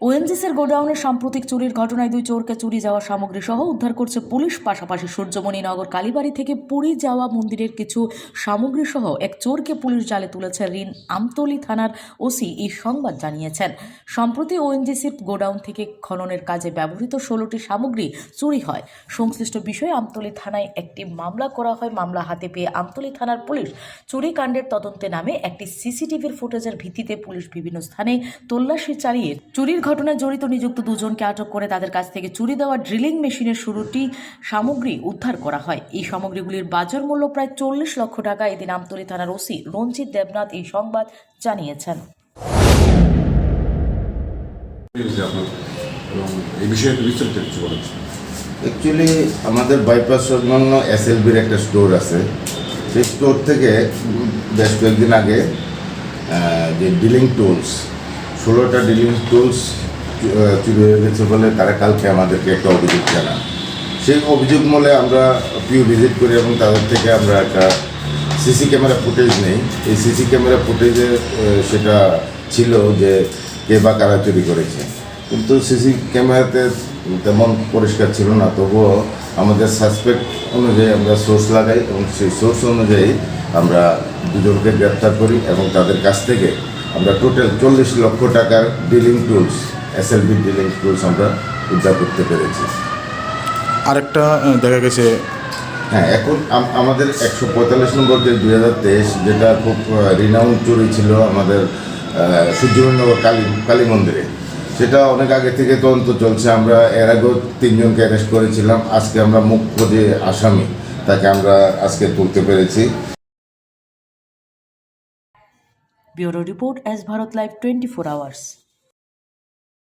ওএনজিসির গোডাউনে সাম্প্রতিক চুরির ঘটনায় দুই চোরকে চুরি যাওয়া সামগ্রী সহ উদ্ধার করছে পুলিশ, পাশাপাশি সূর্যমণি নগর কালীবাড়ি থেকে পুরী যাওয়া মন্দিরের কিছু সামগ্রী সহ এক চোরকে পুলিশ জালে তুলেছে ঋণ আমতলি থানার ওসি এই সংবাদ জানিয়েছেন। সম্প্রতি ওএনজিসির গোডাউন থেকে খননের কাজে ব্যবহৃত ষোলোটি সামগ্রী চুরি হয়। সংশ্লিষ্ট বিষয়ে আমতলি থানায় একটি মামলা করা হয়। মামলা হাতে পেয়ে আমতলি থানার পুলিশ চুরি কাণ্ডের তদন্তে নামে একটি সিসিটিভির ফুটেজের ভিত্তিতে পুলিশ বিভিন্ন স্থানে তল্লাশি চালিয়ে চুরির ঘটনায় জড়িত নিযুক্ত দুজনকে আটক করে তাদের কাছ থেকে চুরি দেওয়া ড্রিলিং মেশিনের শুরুটি সামগ্রী উদ্ধার করা হয়। এই সামগ্রীগুলির বাজার মূল্য প্রায় চল্লিশ লক্ষ টাকা। এদিন আমতলী থানার ওসি রঞ্জিত দেবনাথ এই সংবাদ জানিয়েছেন। অ্যাকচুয়ালি আমাদের বাইপাস সংলগ্ন এসএলবির একটা স্টোর আছে। সেই স্টোর থেকে বেশ কয়েকদিন আগে যে ডিলিং টুলস ষোলোটা ডিলিং টুলস চুরি হয়ে গেছে বলে তারা কালকে আমাদেরকে একটা অভিযোগ জানান। সেই অভিযোগ মূলে আমরা পিউ ভিজিট করি এবং তাদের থেকে আমরা একটা সিসি ক্যামেরা ফুটেজ নেই। এই সিসি ক্যামেরা ফুটেজে সেটা ছিল যে কে বা কারা চুরি করেছে। কিন্তু সিসি ক্যামেরাতে তেমন পরিষ্কার ছিল না। তবুও আমাদের সাসপেক্ট অনুযায়ী আমরা সোর্স লাগাই এবং সেই সোর্স অনুযায়ী আমরা দুজনকে গ্রেপ্তার করি এবং তাদের কাছ থেকে আমরা টোটাল চল্লিশ লক্ষ টাকার drilling tools SLB drilling tools আমরা উদ্ধার করতে পেরেছি। আরেকটা দেখা গেছে। হ্যাঁ এখন আমাদের একশো পঁয়তাল্লিশ নম্বর যে দুই হাজার তেইশ যেটা খুব রিনাউন্ড চুরি ছিল আমাদের সূর্যনগর কালী কালী মন্দিরে। সেটা অনেক আগে থেকে তদন্ত চলছে। আমরা এর আগেও তিনজনকে অ্যারেস্ট করেছিলাম। আজকে আমরা মুখ্য যে আসামি তাকে আমরা আজকে তুলতে পেরেছি। Bureau report S Bharat live twenty four hours.